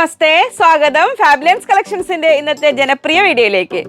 നമസ്തേ സ്വാഗതം. ഫാബുലൻസ് കളക്ഷൻസിന്റെ ഇന്നത്തെ ജനപ്രിയ വീഡിയോയിലേക്ക്.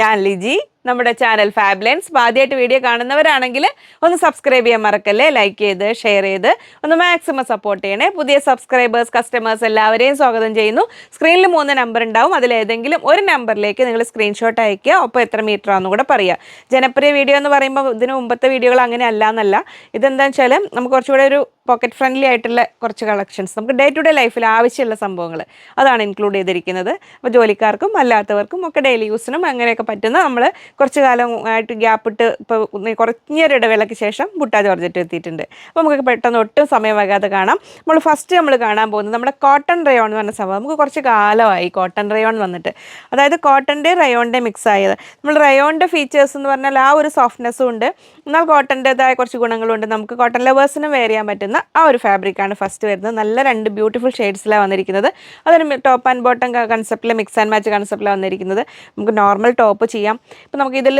ഞാൻ ലിജി. നമ്മുടെ ചാനൽ ഫാബ്ലൻസ് ആദ്യമായിട്ട് വീഡിയോ കാണുന്നവരാണെങ്കിൽ ഒന്ന് സബ്സ്ക്രൈബ് ചെയ്യാൻ മറക്കല്ലേ? ലൈക്ക് ചെയ്ത് ഷെയർ ചെയ്ത് ഒന്ന് മാക്സിമം സപ്പോർട്ട് ചെയ്യണേ. പുതിയ സബ്സ്ക്രൈബേഴ്സ് കസ്റ്റമേഴ്സ് എല്ലാവരെയും സ്വാഗതം ചെയ്യുന്നു. സ്ക്രീനിൽ മൂന്ന് നമ്പർ ഉണ്ടാവും. അതിൽ ഏതെങ്കിലും ഒരു നമ്പറിലേക്ക് നിങ്ങൾ സ്ക്രീൻഷോട്ട് അയക്കുക ഒപ്പം എത്ര മീറ്റർ ആണെന്ന് കൂടെ പറയുക. ജനപ്രിയ വീഡിയോ എന്ന് പറയുമ്പോൾ ഇതിന് മുമ്പത്തെ വീഡിയോകൾ അങ്ങനെ അല്ല എന്നല്ല. ഇതെന്താ വെച്ചാൽ നമുക്ക് കുറച്ചുകൂടെ ഒരു പോക്കറ്റ് ഫ്രണ്ട്ലി ആയിട്ടുള്ള കുറച്ച് കളക്ഷൻസ് നമുക്ക് ഡേ ടു ഡേ ലൈഫിൽ ആവശ്യമുള്ള സംഭവങ്ങൾ അതാണ് ഇൻക്ലൂഡ് ചെയ്തിരിക്കുന്നത്. അപ്പോൾ ജോലിക്കാർക്കും അല്ലാത്തവർക്കും ഒക്കെ ഡെയിലി യൂസിനും അങ്ങനെയൊക്കെ പറ്റുന്ന നമ്മൾ കുറച്ച് കാലം ആയിട്ട് ഗ്യാപ്പ് ഇട്ട് ഇപ്പോൾ കുറഞ്ഞൊരു ഇടവേളയ്ക്ക് ശേഷം ബുട്ട ജോർജറ്റ് എത്തിയിട്ടുണ്ട്. അപ്പോൾ നമുക്ക് പെട്ടെന്ന് ഒട്ടും സമയം വൈകാതെ കാണാം. നമ്മൾ ഫസ്റ്റ് നമ്മൾ കാണാൻ പോകുന്നത് നമ്മുടെ കോട്ടൺ റയോൺ എന്ന് പറഞ്ഞ സംഭവം. നമുക്ക് കുറച്ച് കാലമായി കോട്ടൺ റയോൺ വന്നിട്ട്. അതായത് കോട്ടന്റെ റയോണിന്റെ മിക്സ് ആയത്. നമ്മൾ റയോണിന്റെ ഫീച്ചേഴ്സ് എന്ന് പറഞ്ഞാൽ ആ ഒരു സോഫ്റ്റ്നെസ്സും ഉണ്ട്. എന്നാൽ കോട്ടന്റെതായ കുറച്ച് ഗുണങ്ങളുണ്ട് നമുക്ക് കോട്ടൺ ലവേഴ്സിനും വെയർ ചെയ്യാൻ പറ്റുന്ന ആ ഒരു ഫാബ്രിക്കാണ് ഫസ്റ്റ് വരുന്നത്. നല്ല രണ്ട് ബ്യൂട്ടിഫുൾ ഷെയ്ഡ്സിലാണ് വന്നിരിക്കുന്നത്. അതൊരു ടോപ്പ് ആൻഡ് ബോട്ടം കൺസെപ്റ്റിൽ മിക്സ് ആൻഡ് മാച്ച് കൺസെപ്റ്റിലാണ് വന്നിരിക്കുന്നത്. നമുക്ക് നോർമൽ ടോപ്പ് ചെയ്യാം. ഇപ്പം നമുക്ക് ഇതിൽ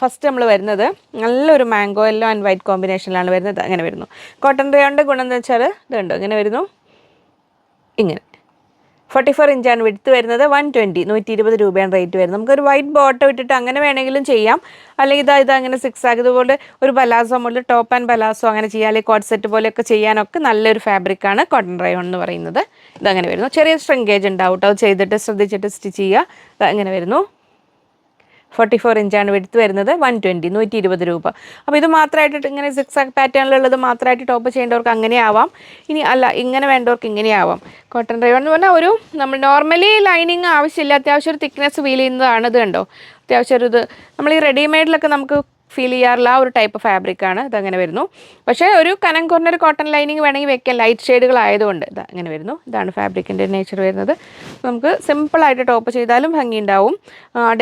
ഫസ്റ്റ് നമ്മൾ വരുന്നത് നല്ലൊരു മാംഗോ എല്ലോ ആൻഡ് വൈറ്റ് കോമ്പിനേഷനിലാണ് വരുന്നത്. അങ്ങനെ വരുന്നു. കോട്ടൺ റയോണിന്റെ ഗുണം എന്ന് വെച്ചാൽ ഇതുണ്ട് ഇങ്ങനെ വരുന്നു. ഇങ്ങനെ. ഫോർട്ടി ഫോർ ഇഞ്ചാണ് വിടുത്ത് വരുന്നത്. വൺ ട്വന്റി നൂറ്റി ഇരുപത് രൂപയാണ് റേറ്റ് വരുന്നത്. നമുക്കൊരു വൈറ്റ് ബോട്ടം ഇട്ടിട്ട് അങ്ങനെ വേണമെങ്കിലും ചെയ്യാം. അല്ലെങ്കിൽ ഇതാ ഇത് അങ്ങനെ സിക്സ് ആക്കി. ഇതുപോലെ ഒരു ബലാസോ മുതൽ ടോപ്പ് ആൻഡ് ബലാസോ അങ്ങനെ ചെയ്യാം. അല്ലെങ്കിൽ കോട്ട് സെറ്റ് പോലെയൊക്കെ ചെയ്യാനൊക്കെ നല്ലൊരു ഫാബ്രിക്കാണ് കോട്ടൺ റയോൺ എന്ന് പറയുന്നത്. ഇതങ്ങനെ വരുന്നു. ചെറിയ സ്ട്രിങ്കേജ് ഉണ്ടാവും കേട്ടോ ചെയ്തിട്ട് ശ്രദ്ധിച്ചിട്ട് സ്റ്റിച്ച് ചെയ്യുക. അങ്ങനെ വരുന്നു. ഫോർട്ടി ഫോർ ഇഞ്ചാണ് എടുത്ത് വരുന്നത് വൺ ട്വന്റി നൂറ്റി ഇരുപത് രൂപ. അപ്പോൾ ഇത് മാത്രമായിട്ട് ഇങ്ങനെ സിക്സ് ആക്ക് പാറ്റേണിലുള്ളത് മാത്രമായിട്ട് ടോപ്പ് ചെയ്യേണ്ടവർക്ക് അങ്ങനെ ആവാം ഇനി അല്ല ഇങ്ങനെ വേണ്ടവർക്ക് ഇങ്ങനെ ആവാം കോട്ടൺ ഡ്രൈവർ എന്ന് പറഞ്ഞാൽ ഒരു നമ്മൾ നോർമലി ലൈനിങ് ആവശ്യമില്ല. അത്യാവശ്യം ഒരു തിക്നെസ് ഫീൽ ചെയ്യുന്നതാണ് ഇത് കണ്ടോ? അത്യാവശ്യം ഒരു ഇത്. നമ്മൾ ഈ റെഡിമെയ്ഡിലൊക്കെ നമുക്ക് ഫീൽ ചെയ്യാറുള്ള ആ ഒരു ടൈപ്പ് ഫാബ്രിക്കാണ് ഇതങ്ങനെ വരുന്നു. പക്ഷേ ഒരു കനം കുറഞ്ഞൊരു കോട്ടൺ ലൈനിങ് വേണമെങ്കിൽ വെക്കാം. ലൈറ്റ് ഷെയ്ഡുകളായതുകൊണ്ട് ഇത് അങ്ങനെ വരുന്നു. ഇതാണ് ഫാബ്രിക്കിന്റെ നേച്ചർ വരുന്നത്. നമുക്ക് സിമ്പിളായിട്ട് ടോപ്പ് ചെയ്താലും ഭംഗി ഉണ്ടാവും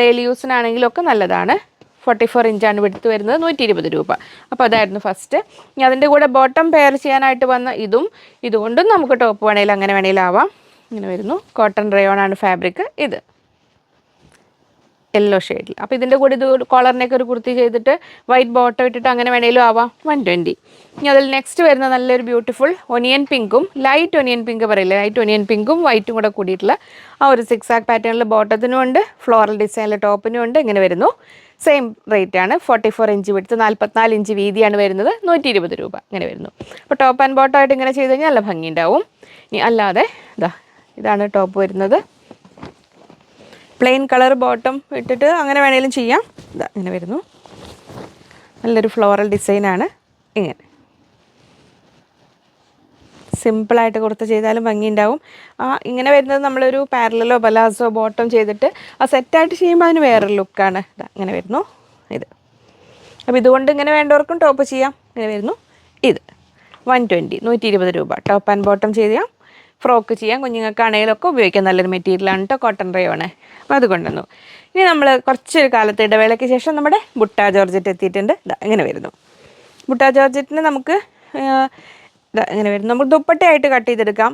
ഡെയിലി യൂസിനാണെങ്കിലൊക്കെ നല്ലതാണ്. ഫോർട്ടി ഫോർ ഇഞ്ചാണ് എടുത്ത് വരുന്നത്. നൂറ്റി ഇരുപത് രൂപ. അപ്പോൾ അതായിരുന്നു ഫസ്റ്റ് ഇനി അതിന്റെ കൂടെ ബോട്ടം പെയർ ചെയ്യാനായിട്ട് വന്ന ഇതും. ഇതുകൊണ്ടും നമുക്ക് ടോപ്പ് വേണമെങ്കിൽ അങ്ങനെ വേണമെങ്കിലും ആവാം. ഇങ്ങനെ വരുന്നു. കോട്ടൺ റയോൺ ആണ് ഫാബ്രിക് ഇത്. യെല്ലോ ഷെയ്ഡിൽ അപ്പോൾ ഇതിന്റെ കൂടെ ഇത് കോളറിനൊക്കെ ഒരു കുർത്തി ചെയ്തിട്ട് വൈറ്റ് ബോട്ടം ഇട്ടിട്ട് അങ്ങനെ വേണേലും ആവാം. വൺ ട്വന്റി ഇനി അതിൽ നെക്സ്റ്റ് വരുന്ന നല്ലൊരു ബ്യൂട്ടിഫുൾ ഒനിയൻ പിങ്കും ലൈറ്റ് ഒനിയൻ പിങ്ക് പറയില്ലേ? ലൈറ്റ് ഒനിയൻ പിങ്കും വൈറ്റും കൂടെ കൂടിയിട്ടുള്ള ആ ഒരു സിക്സ് ആക്ക് പാറ്റേണിൽ ബോട്ടത്തിനും ഉണ്ട് ഫ്ലോറൽ ഡിസൈനിൽ ടോപ്പിനും ഉണ്ട് ഇങ്ങനെ വരുന്നു. സെയിം റേറ്റ് ആണ് ഫോർട്ടി ഫോർ ഇഞ്ച് വിടുത്ത് നാൽപ്പത്തിനാല് ഇഞ്ച് വീതിയാണ് വരുന്നത് നൂറ്റി ഇരുപത് രൂപ ഇങ്ങനെ വരുന്നു. അപ്പോൾ ടോപ്പ് ആൻഡ് ബോട്ടമായിട്ട് ഇങ്ങനെ ചെയ്ത് കഴിഞ്ഞാൽ നല്ല ഭംഗി ഉണ്ടാവും ഇനി അല്ലാതെ ഇതാ ഇതാണ് ടോപ്പ് വരുന്നത്. പ്ലെയിൻ കളർ ബോട്ടം ഇട്ടിട്ട് അങ്ങനെ വേണേലും ചെയ്യാം. ഇതാ ഇങ്ങനെ വരുന്നു. നല്ലൊരു ഫ്ലോറൽ ഡിസൈനാണ് ഇങ്ങനെ. സിമ്പിളായിട്ട് കൊടുത്ത് ചെയ്താലും ഭംഗിയുണ്ടാവും. ആ ഇങ്ങനെ വരുന്നത് നമ്മളൊരു പാരലലോ പലാസോ ബോട്ടം ചെയ്തിട്ട് ആ സെറ്റായിട്ട് ചെയ്യുമ്പോൾ അതിന് വേറൊരു ലുക്കാണ് ഇതാ ഇങ്ങനെ വരുന്നു. ഇത്. അപ്പോൾ ഇതുകൊണ്ട് ഇങ്ങനെ വേണ്ടവർക്കും ടോപ്പ് ചെയ്യാം. ഇങ്ങനെ വരുന്നു. ഇത്. വൺ ട്വന്റി നൂറ്റി ഇരുപത് രൂപ ടോപ്പ് ആൻഡ് ബോട്ടം ചെയ്യാം. ഫ്രോക്ക് ചെയ്യാം കുഞ്ഞുങ്ങൾക്കാണെങ്കിലൊക്കെ ഉപയോഗിക്കാൻ നല്ലൊരു മെറ്റീരിയലാണ് കേട്ടോ കോട്ടൺ റയോണ്. അപ്പോൾ അത് കൊണ്ടുവന്നു ഇനി നമ്മൾ കുറച്ചൊരു കാലത്ത് ഇടവേളയ്ക്ക് ശേഷം നമ്മുടെ ബുട്ട ജോർജറ്റ് എത്തിയിട്ടുണ്ട്. ഇതാ ഇങ്ങനെ വരുന്നു. ബുട്ട ജോർജറ്റിന് നമുക്ക് ഇതാ ഇങ്ങനെ വരുന്നു. നമുക്ക് ദുപ്പട്ടയായിട്ട് കട്ട് ചെയ്തെടുക്കാം.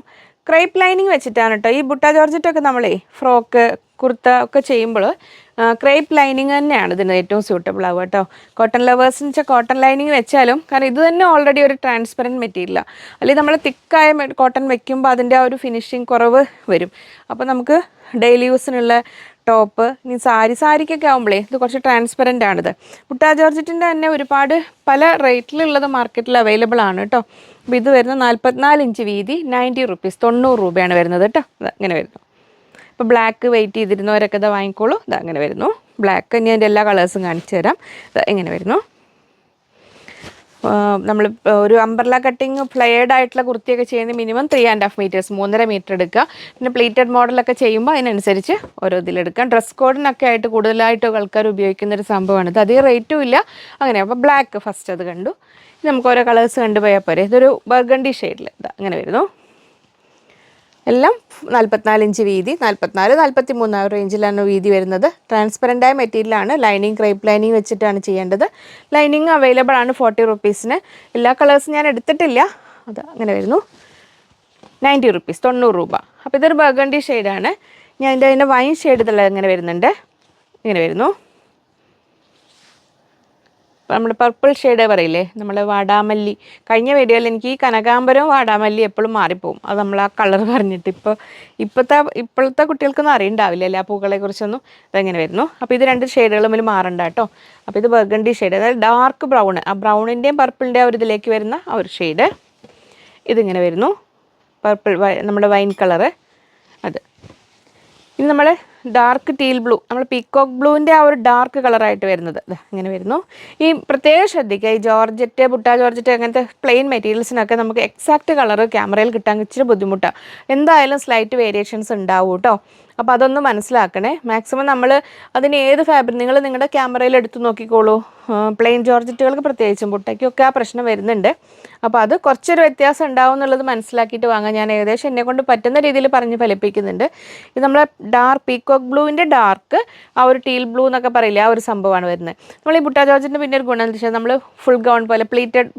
ക്രൈപ്പ് ലൈനിങ് വെച്ചിട്ടാണ് കേട്ടോ ഈ ബുട്ട ജോർജറ്റൊക്കെ നമ്മളേ ഫ്രോക്ക് കുർത്ത ഒക്കെ ചെയ്യുമ്പോൾ ക്രേപ്പ് ലൈനിങ് തന്നെയാണ് ഇതിന് ഏറ്റവും സ്യൂട്ടബിൾ ആവുക കേട്ടോ. കോട്ടൺ ലവേഴ്സിന് വെച്ചാൽ കോട്ടൺ ലൈനിങ് വെച്ചാലും കാരണം ഇത് തന്നെ ഓൾറെഡി ഒരു ട്രാൻസ്പെറന്റ് മെറ്റീരിയലാണ് അല്ലെങ്കിൽ നമ്മൾ തിക്കായ കോട്ടൺ വെക്കുമ്പോൾ അതിന്റെ ആ ഒരു ഫിനിഷിങ് കുറവ് വരും. അപ്പോൾ നമുക്ക് ഡെയിലി യൂസിനുള്ള ടോപ്പ് ഇനി സാരി സാരിക്കൊക്കെ ആകുമ്പോഴേ ഇത് കുറച്ച് ട്രാൻസ്പെറന്റ് ആണിത്. മുട്ടാ ജോർജറ്റിന്റെ തന്നെ ഒരുപാട് പല റേറ്റിലുള്ളത് മാർക്കറ്റിൽ അവൈലബിൾ ആണ് കേട്ടോ. അപ്പോൾ ഇത് വരുന്നത് നാൽപ്പത്തിനാല് ഇഞ്ച് വീതി നയന്റി റുപ്പീസ് തൊണ്ണൂറ് രൂപയാണ് വരുന്നത് കേട്ടോ. അങ്ങനെ വരുന്നു. ഇപ്പോൾ ബ്ലാക്ക് വെയിറ്റ് ചെയ്തിരുന്നവരൊക്കെ ഇത് വാങ്ങിക്കോളൂ. ഇത് അങ്ങനെ വരുന്നു. ബ്ലാക്ക് ഇനി അതിന്റെ എല്ലാ കളേഴ്സും കാണിച്ചു തരാം. ഇത് ഇങ്ങനെ വരുന്നു. നമ്മൾ ഒരു അംബർല കട്ടിങ് ഫ്ലെയർഡ് ആയിട്ടുള്ള കുർത്തിയൊക്കെ ചെയ്യുന്ന minimum three and half metres മൂന്നര മീറ്റർ എടുക്കുക. പിന്നെ പ്ലീറ്റഡ് മോഡലൊക്കെ ചെയ്യുമ്പോൾ അതിനനുസരിച്ച് ഓരോ ഇതിലെടുക്കാം ഡ്രസ് കോഡിനൊക്കെ ആയിട്ട് കൂടുതലായിട്ട് ആൾക്കാർ ഉപയോഗിക്കുന്ന ഒരു സംഭവമാണ്. ഇത് അധികം റേറ്റും ഇല്ല. അങ്ങനെ അപ്പോൾ ബ്ലാക്ക് ഫസ്റ്റ് അത് കണ്ടു. നമുക്ക് ഓരോ കളേഴ്സ് കണ്ടുപോയാൽ പോരെ. ഇതൊരു ബർഗണ്ടി ഷെയ്ഡിൽ ഇതാ അങ്ങനെ വരുന്നു. എല്ലാം നാൽപ്പത്തിനാല് ഇഞ്ച് വീതി നാൽപ്പത്തിനാല് നാൽപ്പത്തി മൂന്ന് റേഞ്ചിലാണ് വീതി വരുന്നത്. ട്രാൻസ്പെറന്റായ മെറ്റീരിയലാണ് ലൈനിങ് ക്രൈപ്പ് ലൈനിങ് വെച്ചിട്ടാണ് ചെയ്യേണ്ടത്. ലൈനിങ് അവൈലബിൾ ആണ് ഫോർട്ടി റുപ്പീസിന് എല്ലാ കളേഴ്സും ഞാൻ എടുത്തിട്ടില്ല. അത് അങ്ങനെ വരുന്നു. നയന്റി റുപ്പീസ് തൊണ്ണൂറ് രൂപ. അപ്പോൾ ഇതൊരു ബർഗണ്ടി ഷെയ്ഡാണ് ഞാൻ അതിന്റെ അതിന്റെ വൈൻ ഷെയ്ഡ് ഇതെല്ലാം ഇങ്ങനെ വരുന്നുണ്ട്. ഇങ്ങനെ വരുന്നു. നമ്മുടെ പർപ്പിൾ ഷെയ്ഡ് പറയില്ലേ? നമ്മൾ വാടാമല്ലി. കഴിഞ്ഞ വീഡിയോയിൽ എനിക്ക് ഈ കനകാമ്പരവും വാടാമല്ലി എപ്പോഴും മാറിപ്പോവും. അത് നമ്മൾ ആ കളർ പറഞ്ഞിട്ട്. ഇപ്പോൾ ഇപ്പോഴത്തെ ഇപ്പോഴത്തെ കുട്ടികൾക്കൊന്നും അറിയണ്ടാവില്ല അല്ലേ ആ പൂക്കളെ കുറിച്ചൊന്നും? ഇതെങ്ങനെ വരുന്നു? അപ്പോൾ ഇത് രണ്ട് ഷെയ്ഡുകൾ തമ്മിൽ മാറണ്ട കേട്ടോ. അപ്പോൾ ഇത് ബർഗണ്ടി ഷെയ്ഡ് അതായത് ഡാർക്ക് ബ്രൗൺ ആ ബ്രൗണിന്റെയും പർപ്പിളിന്റെയും ഒരു ഇതിലേക്ക് വരുന്ന ആ ഒരു ഷെയ്ഡ് ഇതിങ്ങനെ വരുന്നു. പർപ്പിൾ നമ്മുടെ വൈൻ കളറ് അത്. ഇനി നമ്മൾ ഡാർക്ക് ടീൽ ബ്ലൂ നമ്മൾ പീക്കോക്ക് ബ്ലൂവിന്റെ ആ ഒരു ഡാർക്ക് കളറായിട്ട് വരുന്നത്. ഇങ്ങനെ വരുന്നു. ഈ പ്രത്യേകം ശ്രദ്ധിക്കുക ഈ ജോർജറ്റ് ബുട്ട ജോർജറ്റ് അങ്ങനത്തെ പ്ലെയിൻ മെറ്റീരിയൽസിനൊക്കെ നമുക്ക് എക്സാക്റ്റ് കളർ ക്യാമറയിൽ കിട്ടാൻ ഇച്ചിരി ബുദ്ധിമുട്ടാണ് എന്തായാലും സ്ലൈറ്റ് വേരിയേഷൻസ് ഉണ്ടാവും കേട്ടോ അപ്പോൾ അതൊന്ന് മനസ്സിലാക്കണേ. മാക്സിമം നമ്മൾ അതിന് ഏത് ഫാബ്രിക് നിങ്ങൾ നിങ്ങളുടെ ക്യാമറയിൽ എടുത്ത് നോക്കിക്കോളൂ. പ്ലെയിൻ ജോർജറ്റുകൾക്ക് പ്രത്യേകിച്ചും മുട്ടയ്ക്കൊക്കെ ആ പ്രശ്നം വരുന്നുണ്ട്. അപ്പോൾ അത് കുറച്ചൊരു വ്യത്യാസം ഉണ്ടാവും എന്നുള്ളത് മനസ്സിലാക്കിയിട്ട് വാങ്ങാം. ഞാൻ ഏകദേശം എന്നെ കൊണ്ട് പറ്റുന്ന രീതിയിൽ പറഞ്ഞ് ഫലിപ്പിക്കുന്നുണ്ട്. ഇത് നമ്മളെ ഡാർക്ക് പീക്കോക്ക് ബ്ലൂവിന്റെ ഡാർക്ക് ആ ഒരു ടീൽ ബ്ലൂ എന്നൊക്കെ പറയില്ല ആ ഒരു സംഭവമാണ് വരുന്നത്. നമ്മൾ ഈ മുട്ട ജോർജിന്റെ പിന്നെ ഒരു ഗുണം എന്ന് വെച്ചാൽ നമ്മൾ ഫുൾ ഗൗൺ പോലെ പ്ലീറ്റഡ്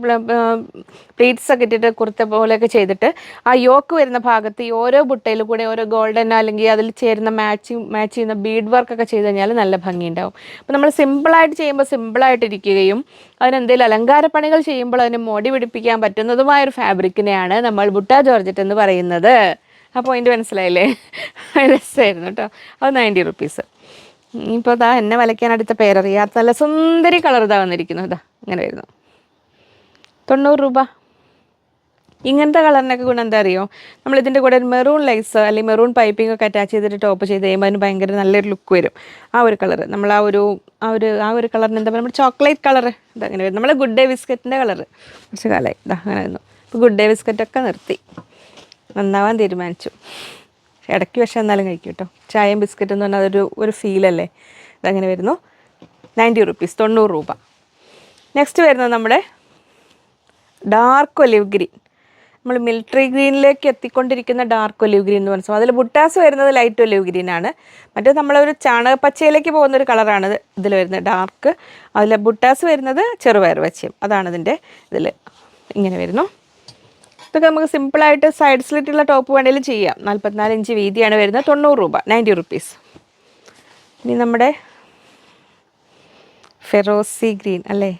പ്ലീറ്റ്സ് ഒക്കെ ഇട്ടിട്ട് കുർത്ത പോലെയൊക്കെ ചെയ്തിട്ട് ആ യോക്ക് വരുന്ന ഭാഗത്ത് ഈ ഓരോ ബുട്ടയിൽ കൂടെ ഓരോ ഗോൾഡൻ അല്ലെങ്കിൽ അതിൽ ചേരുന്ന മാച്ചിങ് മാച്ച് ചെയ്യുന്ന ബീഡ് വർക്ക് ഒക്കെ ചെയ്ത് കഴിഞ്ഞാൽ നല്ല ഭംഗിയുണ്ടാവും. അപ്പോൾ നമ്മൾ സിമ്പിളായിട്ട് ചെയ്യുമ്പോൾ സിമ്പിളായിട്ട് ഇരിക്കുകയും അതിനെന്തെങ്കിലും അലങ്കാരപ്പണികൾ ചെയ്യുമ്പോൾ അതിന് മോടി പിടിപ്പിക്കാൻ പറ്റുന്നതുമായ ഒരു ഫാബ്രിക്കിനെയാണ് നമ്മൾ ബുട്ട ജോർജറ്റ് എന്ന് പറയുന്നത്. ആ പോയിന്റ് മനസ്സിലായില്ലേ? രസമായിരുന്നു കേട്ടോ അത് നയന്റി റുപ്പീസ് ഇപ്പോൾ ഇതാ എന്നെ വലയ്ക്കാൻ അടുത്ത പേരറിയാത്ത നല്ല സുന്ദരി കളർ ഇതാ വന്നിരിക്കുന്നു. ഇതാ ഇങ്ങനെ വരുന്നു. തൊണ്ണൂറ് രൂപ. ഇങ്ങനത്തെ കളറിനൊക്കെ ഗുണം എന്താ അറിയോ? നമ്മൾ ഇതിന്റെ കൂടെ ഒരു മെറൂൺ ലൈസ് അല്ലെങ്കിൽ മെറൂൺ പൈപ്പിംഗ് ഒക്കെ അറ്റാച്ച് ചെയ്തിട്ട് ടോപ്പ് ചെയ്ത് കഴിയുമ്പോൾ അതിന് ഭയങ്കര നല്ലൊരു ലുക്ക് വരും. ആ ഒരു കളർ നമ്മൾ ആ ഒരു ആ ഒരു ആ ഒരു കളറിന് എന്താ പറയുക നമ്മുടെ ചോക്ലേറ്റ് കളർ ഇതങ്ങനെ വരും. നമ്മൾ ഗുഡ് ഡേ ബിസ്ക്കറ്റിന്റെ കളർ കുറച്ച് കാലമായി ഇതാ അങ്ങനെ ആയിരുന്നു അപ്പോൾ ഗുഡ് ഡേ ബിസ്ക്കറ്റൊക്കെ നിർത്തി. നന്നാവാൻ തീരുമാനിച്ചു. ഇടയ്ക്ക് പക്ഷേ എന്നാലും കഴിക്കും കേട്ടോ ചായയും ബിസ്ക്കറ്റ് എന്ന് പറഞ്ഞാൽ അതൊരു ഒരു ഫീലല്ലേ ഇതങ്ങനെ വരുന്നു. നയന്റി റുപ്പീസ് തൊണ്ണൂറ് രൂപ. നെക്സ്റ്റ് വരുന്നത് നമ്മുടെ ഡാർക്ക് ഒലിവ് ഗ്രീൻ നമ്മൾ മിലിറ്ററി ഗ്രീനിലേക്ക് എത്തിക്കൊണ്ടിരിക്കുന്ന ഡാർക്ക് ഒലിവ് ഗ്രീൻ എന്ന് പറഞ്ഞാൽ അതിൽ ബുട്ടാസ് വരുന്നത് ലൈറ്റ് ഒലിവ് ഗ്രീൻ ആണ്. മറ്റേ നമ്മളൊരു ചാണകപ്പച്ചയിലേക്ക് പോകുന്ന ഒരു കളറാണ് ഇതിൽ വരുന്നത് ഡാർക്ക് അതിൽ ബുട്ടാസ് വരുന്നത് ചെറുപയർ പച്ചയും. അതാണ് ഇതിന്റെ ഇതിൽ ഇങ്ങനെ വരുന്നു. ഇതൊക്കെ നമുക്ക് സിമ്പിളായിട്ട് സൈഡ് സ്ലിറ്റുള്ള ടോപ്പ് വേണമെങ്കിലും ചെയ്യാം. നാൽപ്പത്തിനാല് ഇഞ്ച് വീതിയാണ് വരുന്നത്. തൊണ്ണൂറ് രൂപ. നയന്റി റുപ്പീസ് ഇനി നമ്മുടെ ഫെറോസി ഗ്രീൻ അല്ലേ?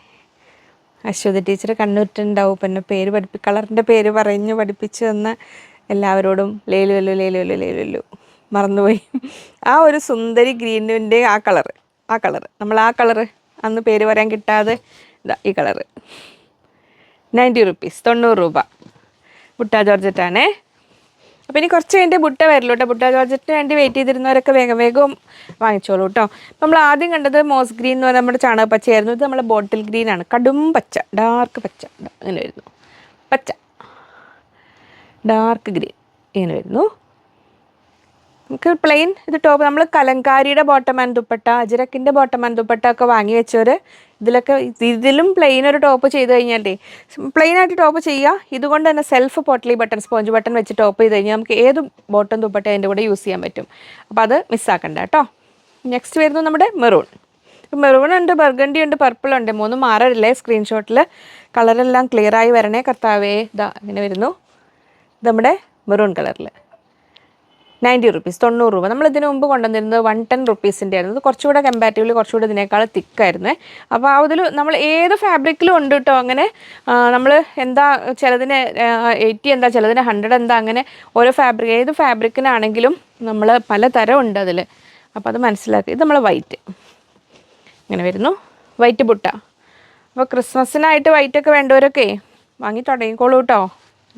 അശ്വതി ടീച്ചർ കണ്ണൂറ്റുണ്ടാവും പിന്നെ പേര് പഠിപ്പി കളറിന്റെ പേര് പറഞ്ഞു പഠിപ്പിച്ചു തന്ന എല്ലാവരോടും ലേലു വല്ലു ലേലു വല്ലു ലേലു വല്ലു മറന്നുപോയി. ആ ഒരു സുന്ദരി ഗ്രീനിന്റെ ആ കളറ് ആ കളറ്. നമ്മൾ ആ കളറ് അന്ന് പേര് പറയാൻ കിട്ടാതെ ഇതാ ഈ കളറ്. നയന്റി റുപ്പീസ് തൊണ്ണൂറ് രൂപ. മുട്ട ജോർജറ്റാണേ. അപ്പോൾ ഇനി കുറച്ച് കഴിഞ്ഞിട്ട് ബുട്ട വരല്ലോ കേട്ടോ ബുട്ട ജോർജറ്റിന് വേണ്ടി വെയിറ്റ് ചെയ്തിരുന്നവരൊക്കെ വേഗം വേഗം വാങ്ങിച്ചോളൂ കേട്ടോ നമ്മൾ ആദ്യം കണ്ടത് മോസ് ഗ്രീൻ എന്ന് പറഞ്ഞാൽ നമ്മുടെ ചാണക പച്ചയായിരുന്നു ഇത് നമ്മുടെ ബോട്ടിൽ ഗ്രീൻ ആണ്. കടും പച്ച ഡാർക്ക് പച്ച. അങ്ങനെ വരുന്നു. പച്ച. ഡാർക്ക് ഗ്രീൻ ഇങ്ങനെ വരുന്നു. നമുക്ക് പ്ലെയിൻ ഇത് ടോപ്പ് നമ്മൾ കലങ്കാരിയുടെ ബോട്ടം ആൻഡ് ദുപ്പട്ട അജിരക്കിന്റെ ബോട്ടം ആൻഡ് ദുപ്പട്ട ഒക്കെ വാങ്ങി വെച്ചവർ ഇതിലൊക്കെ ഇതിലും പ്ലെയിൻ ഒരു ടോപ്പ് ചെയ്ത് കഴിഞ്ഞാലേ പ്ലെയിൻ ആയിട്ട് ടോപ്പ് ചെയ്യുക ഇതുകൊണ്ട് തന്നെ self potli button sponge button വെച്ച് ടോപ്പ് ചെയ്ത് കഴിഞ്ഞാൽ നമുക്ക് ഏത് ബോട്ടം ദുപ്പട്ട അതിന്റെ കൂടെ യൂസ് ചെയ്യാൻ പറ്റും. അപ്പോൾ അത് മിസ്സാക്കണ്ട കേട്ടോ നെക്സ്റ്റ് വരുന്നു നമ്മുടെ മെറൂൺ മെറൂൺ ഉണ്ട് ബർഗണ്ടി ഉണ്ട് പർപ്പിൾ ഉണ്ട്. മൂന്നും മാറില്ലേ സ്ക്രീൻഷോട്ടിൽ കളറെല്ലാം ക്ലിയറായി വരണേ കർത്താവേ. ഇതാ ഇങ്ങനെ വരുന്നു. നമ്മുടെ മെറൂൺ കളറിൽ നയന്റി റുപ്പീസ് തൊണ്ണൂറ് രൂപ. നമ്മൾ ഇതിനു മുമ്പ് കൊണ്ടുവന്നിരുന്നത് വൺ ടെൻ റുപ്പീസിന്റെ ആയിരുന്നു. കുറച്ചുകൂടെ കമ്പാരിറ്റീവ്ലി കുറച്ചുകൂടെ ഇതിനേക്കാൾ തിക്കായിരുന്നു. അപ്പോൾ ആ ഇതിൽ നമ്മൾ ഏത് ഫാബ്രിക്കിലും ഉണ്ട് കേട്ടോ അങ്ങനെ. നമ്മൾ എന്താ ചിലതിന് എയ്റ്റി എന്താ ചിലതിന് ഹൺഡ്രഡ് എന്താ അങ്ങനെ ഓരോ ഫാബ്രിക് ഏത് ഫാബ്രിക്കിനാണെങ്കിലും നമ്മൾ പല തരം ഉണ്ട് അതിൽ അപ്പോൾ അത് മനസ്സിലാക്കി. ഇത് നമ്മൾ വൈറ്റ് ഇങ്ങനെ വരുന്നു. വൈറ്റ് ബുട്ട. അപ്പോൾ ക്രിസ്മസിനായിട്ട് വൈറ്റൊക്കെ വേണ്ടവരൊക്കെ വാങ്ങി തുടങ്ങിക്കോളൂ കേട്ടോ.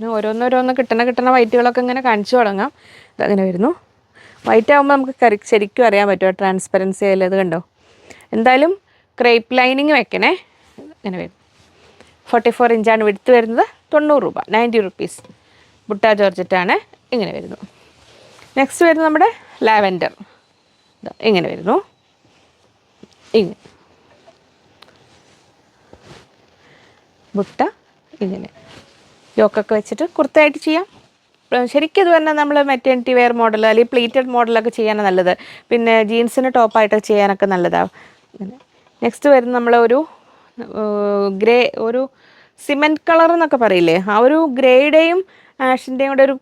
ഓരോന്നോരോന്ന് കിട്ടണ കിട്ടണ വൈറ്റുകളൊക്കെ ഇങ്ങനെ കാണിച്ചു തുടങ്ങാം. ഇതങ്ങനെ വരുന്നു. വൈറ്റ് ആകുമ്പോൾ നമുക്ക് കറി ശരിക്കും അറിയാൻ പറ്റുമോ? ട്രാൻസ്പെറൻസി ആയാലും അത് കണ്ടോ? എന്തായാലും ക്രേപ്പ് ലൈനിങ് വെക്കണേ. ഇങ്ങനെ വരും. ഫോർട്ടി ഫോർ ഇഞ്ചാണ് വിടുത്ത് വരുന്നത്. തൊണ്ണൂറ് രൂപ. നയന്റി റുപ്പീസ് ബുട്ട ജോർജറ്റാണ്. ഇങ്ങനെ വരുന്നു. നെക്സ്റ്റ് വരുന്നത് നമ്മുടെ ലാവൻഡർ. ഇങ്ങനെ വരുന്നു. ഇങ്ങനെ ബുട്ട ഇങ്ങനെ. യോക്കൊക്കെ വെച്ചിട്ട് കുർത്തയായിട്ട് ചെയ്യാം. ശരിക്കും ഇത് പറഞ്ഞാൽ നമ്മൾ മെറ്റേണിറ്റി വെയർ മോഡൽ അല്ലെങ്കിൽ പ്ലീറ്റഡ് മോഡലൊക്കെ ചെയ്യാനാണ് നല്ലത്. പിന്നെ ജീൻസിന് ടോപ്പായിട്ട് ചെയ്യാനൊക്കെ നല്ലതാണ് നെക്സ്റ്റ് വരുന്ന നമ്മളൊരു ഗ്രേ ഒരു സിമെന്റ് കളർ എന്നൊക്കെ പറയില്ലേ? ആ ഒരു ഗ്രേയുടെയും ആഷിന്റെയും കൂടെ ഒരു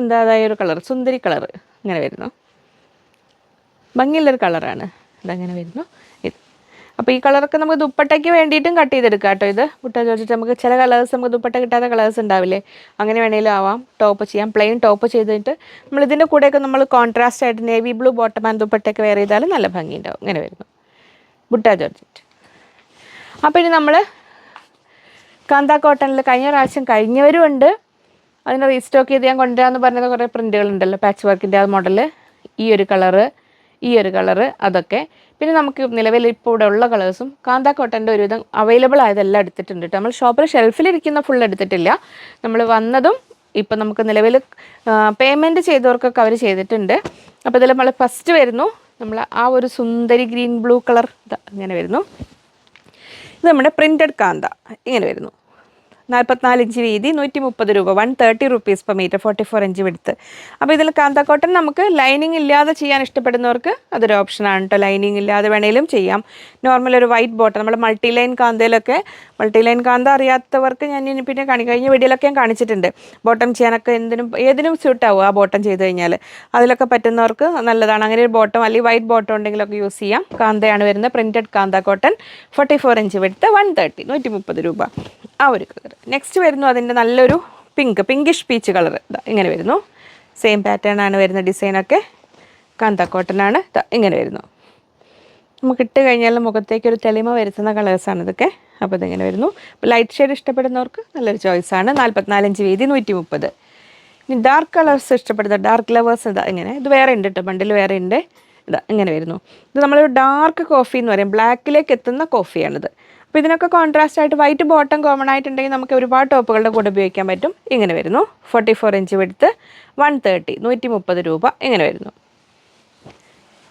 എന്താതായ ഒരു കളർ സുന്ദരി കളർ ഇങ്ങനെ വരുന്നു. ഭംഗിയുള്ളൊരു കളറാണ് അതങ്ങനെ വരുന്നു. അപ്പോൾ ഈ കളറൊക്കെ നമുക്ക് ദുപ്പട്ടയ്ക്ക് വേണ്ടിയിട്ടും കട്ട് ചെയ്തെടുക്കാം കേട്ടോ ഇത്. മുട്ട ചോദിച്ചിട്ട് നമുക്ക് ചില കളേഴ്സ് നമുക്ക് ദുപ്പട്ട കിട്ടാത്ത കളേഴ്സ് ഉണ്ടാവില്ലേ? അങ്ങനെ വേണമെങ്കിലും ആവാം. ടോപ്പ് ചെയ്യാം. പ്ലെയിൻ ടോപ്പ് ചെയ്തിട്ട് നമ്മൾ ഇതിന്റെ കൂടെയൊക്കെ നമ്മൾ കോൺട്രാസ്റ്റ് ആയിട്ട് നേവി ബ്ലൂ ബോട്ടം ആൻഡ് ദുപ്പട്ടയൊക്കെ വേറെ ചെയ്താലും നല്ല ഭംഗിയുണ്ടാവും. ഇങ്ങനെ വരുന്നു. ബുട്ട ജോർജറ്റ് അപ്പോൾ ഇനി നമ്മൾ കാന്ത കോട്ടണിൽ കഴിഞ്ഞ പ്രാവശ്യം കഴിഞ്ഞവരും ഉണ്ട്. അതിനെ റീസ്റ്റോക്ക് ചെയ്ത് ഞാൻ കൊണ്ടുവരാമെന്ന് പറഞ്ഞത് കുറേ പ്രിന്റുകളുണ്ടല്ലോ പാച്ച് വർക്കിന്റെ ആ മോഡൽ ഈ ഒരു കളറ്. ഈ ഒരു കളറ് അതൊക്കെ. പിന്നെ നമുക്ക് നിലവിൽ ഇപ്പോൾ ഇവിടെ ഉള്ള കളേഴ്സും കാന്ത കോട്ടന്റെ ഒരുവിധം അവൈലബിൾ ആയതെല്ലാം എടുത്തിട്ടുണ്ട് കേട്ടോ നമ്മൾ ഷോപ്പിൽ ഷെൽഫിലിരിക്കുന്ന ഫുൾ എടുത്തിട്ടില്ല. നമ്മൾ വന്നതും ഇപ്പം നമുക്ക് നിലവിൽ പേയ്മെന്റ് ചെയ്തവർക്കൊക്കെ അവർ ചെയ്തിട്ടുണ്ട്. അപ്പോൾ ഇതിൽ നമ്മൾ ഫസ്റ്റ് വരുന്നു. നമ്മൾ ആ ഒരു സുന്ദരി ഗ്രീൻ ബ്ലൂ കളർ ഇങ്ങനെ വരുന്നു. ഇത് നമ്മുടെ പ്രിന്റഡ് കാന്ത. ഇങ്ങനെ വരുന്നു. നാൽപ്പത്തിനാല് ഇഞ്ച് വീതി നൂറ്റി മുപ്പത് രൂപ one thirty rupees per metre forty four inch വിടുത്ത് അപ്പോൾ ഇതിൽ കാന്ത കോട്ടൺ നമുക്ക് ലൈനിങ് ഇല്ലാതെ ചെയ്യാൻ ഇഷ്ടപ്പെടുന്നവർക്ക് അതൊരു ഓപ്ഷനാണ് കേട്ടോ ലൈനിങ് ഇല്ലാതെ വേണേലും ചെയ്യാം. നോർമൽ ഒരു വൈറ്റ് ബോട്ടം നമ്മൾ മൾട്ടി ലൈൻ കാന്തയിലൊക്കെ മൾട്ടി ലൈൻ കാന്ത അറിയാത്തവർക്ക് ഞാൻ ഇനി പിന്നെ കണി കഴിഞ്ഞ വീഡിയോയിലൊക്കെ ഞാൻ കാണിച്ചിട്ടുണ്ട്. ബോട്ടം ചെയ്യാനൊക്കെ എന്തിനും ഏതിനും സ്യൂട്ടാവും ആ ബോട്ടം ചെയ്ത് കഴിഞ്ഞാൽ അതിലൊക്കെ പറ്റുന്നവർക്ക് നല്ലതാണ്. അങ്ങനെ ഒരു ബോട്ടം അല്ലെങ്കിൽ വൈറ്റ് ബോട്ടം ഉണ്ടെങ്കിലൊക്കെ യൂസ് ചെയ്യാം. കാന്തയാണ് വരുന്നത് printed kantha cotton forty four inch വിടുത്ത് വൺ തേർട്ടി നൂറ്റി മുപ്പത് രൂപ. ആ ഒരു കളർ നെക്സ്റ്റ് വരുന്നു അതിന്റെ നല്ലൊരു പിങ്ക് പിങ്കിഷ് പീച്ച് കളർ ഇങ്ങനെ വരുന്നു. സെയിം പാറ്റേൺ ആണ് വരുന്ന ഡിസൈനൊക്കെ കാന്ത കോട്ടനാണ് ഇങ്ങനെ വരുന്നു. നമുക്ക് ഇട്ട് കഴിഞ്ഞാൽ മുഖത്തേക്ക് ഒരു തെളിമ വരുത്തുന്ന കളേഴ്സാണ് ഇതൊക്കെ. അപ്പോൾ ഇതിങ്ങനെ വരുന്നു. ലൈറ്റ് ഷെയ്ഡ് ഇഷ്ടപ്പെടുന്നവർക്ക് നല്ലൊരു ചോയ്സാണ് നാൽപ്പത്തിനാലഞ്ച് വീതി നൂറ്റി മുപ്പത് ഇനി ഡാർക്ക് കളേഴ്സ് ഇഷ്ടപ്പെടുന്ന ഡാർക്ക് ലവേഴ്സ് ഇതാ ഇങ്ങനെ. ഇത് വേറെ ഉണ്ട് കേട്ടോ ബണ്ടിൽ വേറെ ഉണ്ട്. ഇതാ ഇങ്ങനെ വരുന്നു. ഇത് നമ്മളൊരു ഡാർക്ക് കോഫി എന്ന് പറയും. ബ്ലാക്കിലേക്ക് എത്തുന്ന കോഫിയാണിത് അപ്പോൾ ഇതിനൊക്കെ കോൺട്രാസ്റ്റ് ആയിട്ട് വൈറ്റ് ബോട്ടം കോമൺ ആയിട്ടുണ്ടെങ്കിൽ നമുക്ക് ഒരുപാട് ടോപ്പുകളുടെ കൂടെ ഉപയോഗിക്കാൻ പറ്റും. ഇങ്ങനെ വരുന്നു. ഫോർട്ടി ഫോർ ഇഞ്ച് വെടുത്ത് വൺ തേർട്ടി നൂറ്റി മുപ്പത് രൂപ ഇങ്ങനെ വരുന്നു.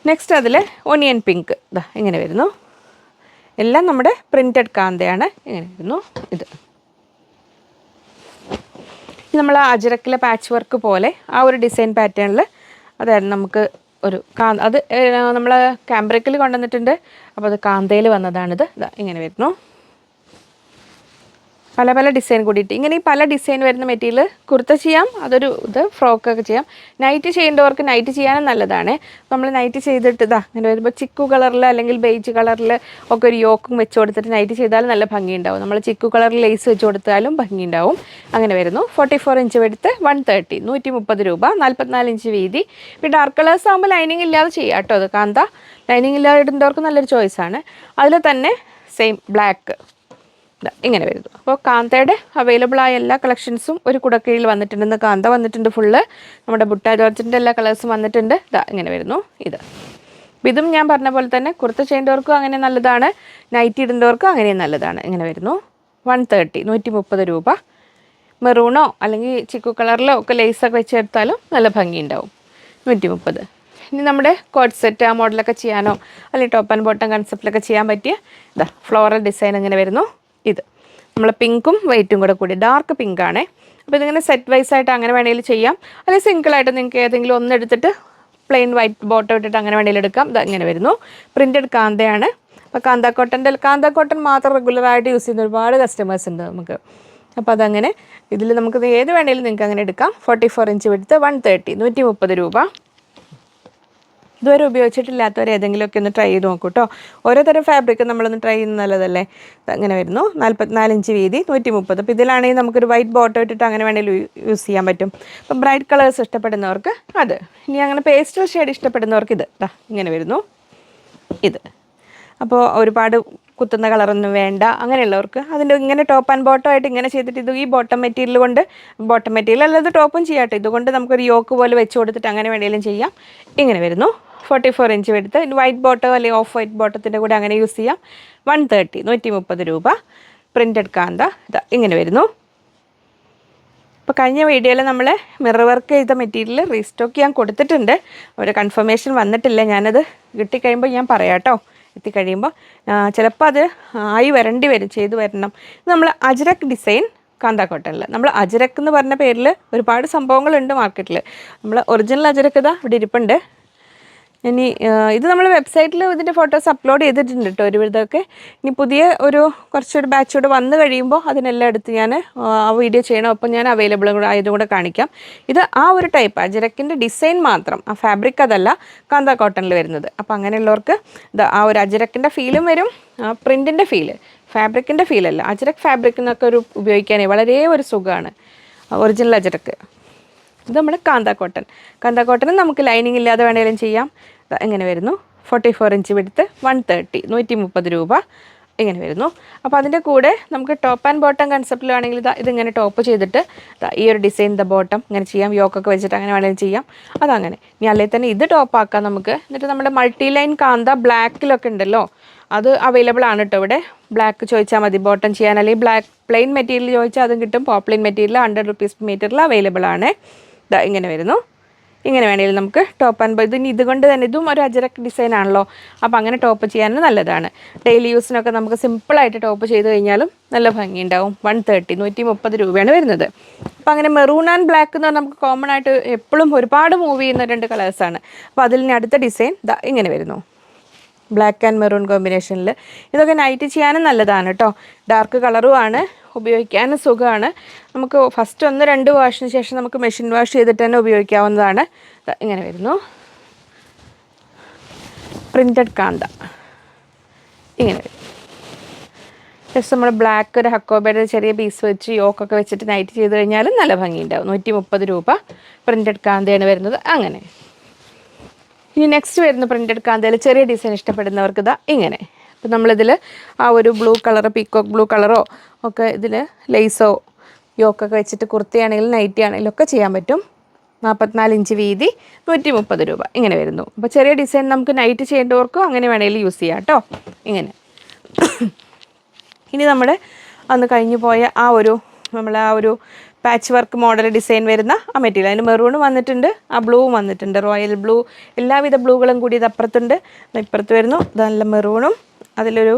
നെക്സ്റ്റ് അതിൽ ഒനിയൻ പിങ്ക് ഇതാ ഇങ്ങനെ വരുന്നു. എല്ലാം നമ്മുടെ പ്രിന്റഡ് കാന്തയാണ്. ഇങ്ങനെ വരുന്നു. ഇത്. നമ്മൾ അജരക്കിലെ പാച്ച് വർക്ക് പോലെ ആ ഒരു ഡിസൈൻ പാറ്റേണിൽ അതായത് നമുക്ക് ഒരു കാ അത് നമ്മൾ ക്യാമ്പ്രിക്കിൽ കൊണ്ടുവന്നിട്ടുണ്ട്. അപ്പോൾ അത് കാന്തയിൽ വന്നതാണിത്. ഇങ്ങനെ വരുന്നു. പല പല ഡിസൈൻ കൂടിയിട്ട്. ഇങ്ങനെ ഈ പല ഡിസൈൻ വരുന്ന മെറ്റീരിയൽ കുർത്ത ചെയ്യാം അതൊരു ഇത് ഫ്രോക്കൊക്കെ ചെയ്യാം. നൈറ്റ് ചെയ്യേണ്ടവർക്ക് നൈറ്റ് ചെയ്യാനും നല്ലതാണ്. നമ്മൾ നൈറ്റ് ചെയ്തിട്ട് ഇതാ ഇങ്ങനെ വരുമ്പോൾ ചിക്കു കളറിൽ അല്ലെങ്കിൽ ബേജ് കളറിൽ ഒക്കെ ഒരു യോക്കും വെച്ച് കൊടുത്തിട്ട് നൈറ്റ് ചെയ്താലും നല്ല ഭംഗിയുണ്ടാവും. നമ്മൾ ചിക്കു കളറിൽ ലേസ് വെച്ച് കൊടുത്താലും ഭംഗിയുണ്ടാവും. അങ്ങനെ വരുന്നു. ഫോർട്ടി ഫോർ ഇഞ്ച് എടുത്ത് വൺ തേർട്ടി നൂറ്റി മുപ്പത് രൂപ നാൽപ്പത്തിനാല് ഇഞ്ച് വീതി. ഇപ്പോൾ ഡാർക്ക് കളേഴ്സ് ആകുമ്പോൾ ലൈനിങ് ഇല്ലാതെ ചെയ്യാം കേട്ടോ അത് കാന്ത. ലൈനിങ് ഇല്ലാതെ ഇടുന്നവർക്ക് നല്ലൊരു ചോയ്സാണ്. അതിൽ തന്നെ സെയിം ബ്ലാക്ക്. ഇങ്ങനെ വരുന്നു. അപ്പോൾ കാന്തയുടെ അവൈലബിൾ ആയ എല്ലാ കളക്ഷൻസും ഒരു കുടക്കീഴിൽ വന്നിട്ടുണ്ട് കാന്ത വന്നിട്ടുണ്ട് ഫുള്ള് നമ്മുടെ ബുട്ട ജോർജിന്റെ എല്ലാ കളേഴ്സും വന്നിട്ടുണ്ട്. ഇതാ ഇങ്ങനെ വരുന്നു. ഇത്. ഇതും ഞാൻ പറഞ്ഞ പോലെ തന്നെ കുർത്ത ചെയ്യേണ്ടവർക്കും അങ്ങനെ നല്ലതാണ്. നൈറ്റ് ഇടേണ്ടവർക്കും അങ്ങനെ നല്ലതാണ്. ഇങ്ങനെ വരുന്നു. വൺ തേർട്ടി നൂറ്റി മുപ്പത് രൂപ. മെറൂണോ അല്ലെങ്കിൽ ചിക്കു കളറിലോ ഒക്കെ ലേസൊക്കെ വെച്ചെടുത്താലും നല്ല ഭംഗിയുണ്ടാവും. നൂറ്റി മുപ്പത് ഇനി നമ്മുടെ കോട്ട് സെറ്റ് ആ മോഡലൊക്കെ ചെയ്യാനോ അല്ലെങ്കിൽ ടോപ്പ് ആൻഡ് ബോട്ടം കൺസെപ്റ്റിലൊക്കെ ചെയ്യാൻ പറ്റിയ ഇതാ ഫ്ലോറൽ ഡിസൈൻ ഇങ്ങനെ വരുന്നു. ഇത്. നമ്മൾ പിങ്കും വൈറ്റും കൂടെ കൂടി. ഡാർക്ക് പിങ്ക് ആണേ. അപ്പോൾ ഇതിങ്ങനെ സെറ്റ് വൈസ് ആയിട്ട് അങ്ങനെ വേണമെങ്കിൽ ചെയ്യാം. അല്ലെങ്കിൽ സിംഗിളായിട്ട് നിങ്ങൾക്ക് ഏതെങ്കിലും ഒന്ന് എടുത്തിട്ട് പ്ലെയിൻ വൈറ്റ് ബോട്ടം ഇട്ടിട്ട് അങ്ങനെ വേണമെങ്കിൽ എടുക്കാം. ഇത് ഇങ്ങനെ വരുന്നു. പ്രിന്റഡ് കാന്തയാണ്. അപ്പോൾ കാന്ത കോട്ടന്റെ കാന്ത കോട്ടൺ മാത്രം റെഗുലറായിട്ട് യൂസ് ചെയ്യുന്ന ഒരുപാട് കസ്റ്റമേഴ്സ് ഉണ്ട് നമുക്ക്. അപ്പോൾ അതങ്ങനെ ഇതിൽ നമുക്ക് ഏത് വേണമെങ്കിലും നിങ്ങൾക്ക് അങ്ങനെ എടുക്കാം. ഫോർട്ടി ഫോർ ഇഞ്ച് എടുത്ത് വൺ തേർട്ടി നൂറ്റി മുപ്പത് രൂപ. ഇതുവരെ ഉപയോഗിച്ചിട്ടില്ലാത്തവർ ഏതെങ്കിലുമൊക്കെ ഒന്ന് ട്രൈ ചെയ്ത് നോക്കൂ കേട്ടോ ഓരോ തരം ഫാബ്രിക് നമ്മളൊന്ന് ട്രൈ ചെയ്യുന്ന നല്ലതല്ലേ? അങ്ങനെ വരുന്നു. നാൽപ്പത്തിനാല് ഇഞ്ച് വീതി നൂറ്റി മുപ്പത് അപ്പോൾ ഇതിലാണെങ്കിൽ നമുക്കൊരു വൈറ്റ് ബോട്ടോ ഇട്ടിട്ട് അങ്ങനെ വേണമെങ്കിലും യൂസ് ചെയ്യാൻ പറ്റും. അപ്പം ബ്രൈറ്റ് കളേഴ്സ് ഇഷ്ടപ്പെടുന്നവർക്ക് അത്. ഇനി അങ്ങനെ പേസ്റ്റൽ ഷെയ്ഡ് ഇഷ്ടപ്പെടുന്നവർക്ക് ഇത്. ഇങ്ങനെ വരുന്നു. ഇത്. അപ്പോൾ ഒരുപാട് കുത്തുന്ന കളറൊന്നും വേണ്ട. അങ്ങനെയുള്ളവർക്ക് അതിന്റെ ഇങ്ങനെ ടോപ്പ് ആൻഡ് ബോട്ടം ആയിട്ട് ഇങ്ങനെ ചെയ്തിട്ട് ഇത് ഈ ബോട്ടം മെറ്റീരിയൽ കൊണ്ട് ബോട്ടം മെറ്റീരിയൽ അല്ലാതെ ടോപ്പും ചെയ്യാട്ടെ ഇതുകൊണ്ട് നമുക്കൊരു യോക്ക് പോലെ വെച്ച് കൊടുത്തിട്ട് അങ്ങനെ വേണമെങ്കിലും ചെയ്യാം. ഇങ്ങനെ വരുന്നു. ഫോർട്ടി ഫോർ ഇഞ്ച് എടുത്ത് വൈറ്റ് ബോട്ടോ അല്ലെങ്കിൽ ഓഫ് വൈറ്റ് ബോട്ടത്തിന്റെ കൂടെ അങ്ങനെ യൂസ് ചെയ്യാം. വൺ തേർട്ടി നൂറ്റി മുപ്പത് രൂപ. പ്രിന്റഡ് കാന്ത. ഇത് ഇങ്ങനെ വരുന്നു. ഇപ്പോൾ കഴിഞ്ഞ വീഡിയോയിൽ നമ്മൾ മിറർ വർക്ക് ചെയ്ത മെറ്റീരിയൽ റീസ്റ്റോക്ക് ചെയ്യാൻ കൊടുത്തിട്ടുണ്ട്. ഒരു കൺഫർമേഷൻ വന്നിട്ടില്ല. ഞാനത് കിട്ടിക്കഴിയുമ്പോൾ ഞാൻ പറയാം കേട്ടോ എത്തിക്കഴിയുമ്പോൾ ചിലപ്പോൾ അത് ആയി വരേണ്ടി വരും. ചെയ്തു വരണം. നമ്മൾ അജ്രക് ഡിസൈൻ കാന്ത കോട്ടണിൽ നമ്മൾ അജരക്ക് എന്ന് പറഞ്ഞ പേരിൽ ഒരുപാട് സംഭവങ്ങളുണ്ട് മാർക്കറ്റിൽ നമ്മൾ ഒറിജിനൽ അജരക്ക് ഇതാ ഇവിടെ ഇരിപ്പുണ്ട്. ഇനി ഇത് നമ്മൾ വെബ്സൈറ്റിൽ ഇതിന്റെ ഫോട്ടോസ് അപ്ലോഡ് ചെയ്തിട്ടുണ്ട് കേട്ടോ ഒരു വിധമൊക്കെ ഇനി പുതിയ ഒരു കുറച്ചൊരു ബാച്ചോട് വന്നു കഴിയുമ്പോൾ അതിനെല്ലാം എടുത്ത് ഞാൻ ആ വീഡിയോ ചെയ്യണം. അപ്പം ഞാൻ അവൈലബിൾ കൂടെ ആയതും കൂടെ കാണിക്കാം. ഇത് ആ ഒരു ടൈപ്പ് അജരക്കിന്റെ ഡിസൈൻ മാത്രം. ആ ഫാബ്രിക് അതല്ല കാന്ത കോട്ടണിൽ വരുന്നത്. അപ്പം അങ്ങനെയുള്ളവർക്ക് ഇത് ആ ഒരു അജരക്കിന്റെ ഫീലും വരും. പ്രിന്റിന്റെ ഫീൽ ഫാബ്രിക്കിന്റെ ഫീലല്ല അജരക് ഫാബ്രിക് എന്നൊക്കെ ഒരു ഉപയോഗിക്കാനേ വളരെ ഒരു സുഖമാണ് ഒറിജിനൽ അജരക്ക് ഇത് നമ്മുടെ കാന്ത കോട്ടൺ. കാന്ത കോട്ടൺ നമുക്ക് ലൈനിങ് ഇല്ലാതെ വേണമെങ്കിലും ചെയ്യാം. എങ്ങനെ വരുന്നു. ഫോർട്ടി ഫോർ ഇഞ്ച് വിടുത്ത് വൺ തേർട്ടി നൂറ്റി മുപ്പത് രൂപ. ഇങ്ങനെ വരുന്നു. അപ്പോൾ അതിന്റെ കൂടെ നമുക്ക് ടോപ്പ് ആൻഡ് ബോട്ടം കൺസെപ്റ്റിലാണെങ്കിൽ ഇതാ ഇതിങ്ങനെ ടോപ്പ് ചെയ്തിട്ട് ഈ ഒരു ഡിസൈൻ ദ ബോട്ടം ഇങ്ങനെ ചെയ്യാം. യോക്കൊക്കെ വെച്ചിട്ട് അങ്ങനെ വേണമെങ്കിലും ചെയ്യാം. അതങ്ങനെ. ഇനി അല്ലെങ്കിൽ തന്നെ ഇത് ടോപ്പാക്കാം നമുക്ക്. എന്നിട്ട് നമ്മുടെ മൾട്ടി ലൈൻ കാന്ത ബ്ലാക്കിലൊക്കെ ഉണ്ടല്ലോ. അത് അവൈലബിൾ ആണ് കേട്ടോ ഇവിടെ. ബ്ലാക്ക് ചോദിച്ചാൽ മതി. ബോട്ടം ചെയ്യാൻ. അല്ലെങ്കിൽ ബ്ലാക്ക് പ്ലെയിൻ മെറ്റീരിയൽ ചോദിച്ചാൽ അതും കിട്ടും. പോപ്ലിൻ മെറ്റീരിയൽ ഹൺഡ്രഡ് റുപ്പീസ് മീറ്ററിൽ അവൈലബിൾ ആണ്. ദാ ഇങ്ങനെ വരുന്നു. ഇങ്ങനെ വേണമെങ്കിൽ നമുക്ക് ടോപ്പ് ആൻഡ് ഇത് ഇതുകൊണ്ട് തന്നെ ഇതും ഒരു അജരക് ഡിസൈൻ ആണല്ലോ. അപ്പോൾ അങ്ങനെ ടോപ്പ് ചെയ്യാനും നല്ലതാണ്. ഡെയിലി യൂസിനൊക്കെ നമുക്ക് സിമ്പിളായിട്ട് ടോപ്പ് ചെയ്ത് കഴിഞ്ഞാലും നല്ല ഭംഗിയുണ്ടാവും. വൺ തേർട്ടി നൂറ്റി മുപ്പത് രൂപയാണ് വരുന്നത്. അപ്പോൾ അങ്ങനെ മെറൂൺ ആൻഡ് ബ്ലാക്ക് എന്ന് പറഞ്ഞാൽ നമുക്ക് കോമൺ ആയിട്ട് എപ്പോഴും ഒരുപാട് മൂവ് ചെയ്യുന്ന രണ്ട് കളേഴ്സാണ് അപ്പോൾ അതിൽ അടുത്ത ഡിസൈൻ ഇങ്ങനെ വരുന്നു. ബ്ലാക്ക് ആൻഡ് മെറൂൺ കോമ്പിനേഷനിൽ ഇതൊക്കെ നൈറ്റ് ചെയ്യാനും നല്ലതാണ് കേട്ടോ ഡാർക്ക് കളറുമാണ് ഉപയോഗിക്കാനും സുഖമാണ്. നമുക്ക് ഫസ്റ്റ് ഒന്ന് രണ്ട് വാഷിന് ശേഷം നമുക്ക് മെഷീൻ വാഷ് ചെയ്തിട്ട് തന്നെ ഉപയോഗിക്കാവുന്നതാണ്. ഇങ്ങനെ വരുന്നു. പ്രിന്റഡ് കാന്ത. ഇങ്ങനെ ജസ്റ്റ് നമ്മൾ ബ്ലാക്ക് ഒരു ഹക്കോബയുടെ ചെറിയ പീസ് വെച്ച് യോക്കൊക്കെ വെച്ചിട്ട് നൈറ്റ് ചെയ്ത് കഴിഞ്ഞാൽ നല്ല ഭംഗിയുണ്ടാവും. നൂറ്റി മുപ്പത് രൂപ പ്രിന്റഡ് കാന്തയാണ് വരുന്നത്. അങ്ങനെ. ഇനി നെക്സ്റ്റ് വരുന്ന പ്രിന്റഡ് കാന്തയിൽ ചെറിയ ഡിസൈൻ ഇഷ്ടപ്പെടുന്നവർക്ക് ഇതാ ഇങ്ങനെ. അപ്പം നമ്മളിതിൽ ആ ഒരു ബ്ലൂ കളറ് പീക്കോക്ക് ബ്ലൂ കളറോ ഒക്കെ ഇതിൽ ലേസോ യോക്കൊക്കെ വെച്ചിട്ട് കുർത്തിയാണെങ്കിലും നൈറ്റി ആണെങ്കിലും ഒക്കെ ചെയ്യാൻ പറ്റും. നാൽപ്പത്തിനാല് ഇഞ്ച് വീതി നൂറ്റി മുപ്പത് രൂപ. ഇങ്ങനെ വരുന്നു. അപ്പോൾ ചെറിയ ഡിസൈൻ നമുക്ക് നൈറ്റ് ചെയ്യേണ്ടവർക്കും അങ്ങനെ വേണമെങ്കിൽ യൂസ് ചെയ്യാം കേട്ടോ. ഇങ്ങനെ. ഇനി നമ്മുടെ അന്ന് കഴിഞ്ഞു പോയ ആ ഒരു നമ്മൾ ആ ഒരു പാച്ച് വർക്ക് മോഡൽ ഡിസൈൻ വരുന്ന ആ മെറ്റീരിയൽ അതിന് മെറൂണും വന്നിട്ടുണ്ട് ആ ബ്ലൂവും വന്നിട്ടുണ്ട്. റോയൽ ബ്ലൂ എല്ലാവിധ ബ്ലൂകളും കൂടി ഇത് അപ്പുറത്തുണ്ട്. ഇപ്പുറത്ത് വരുന്നു. നല്ല മെറൂണും അതിലൊരു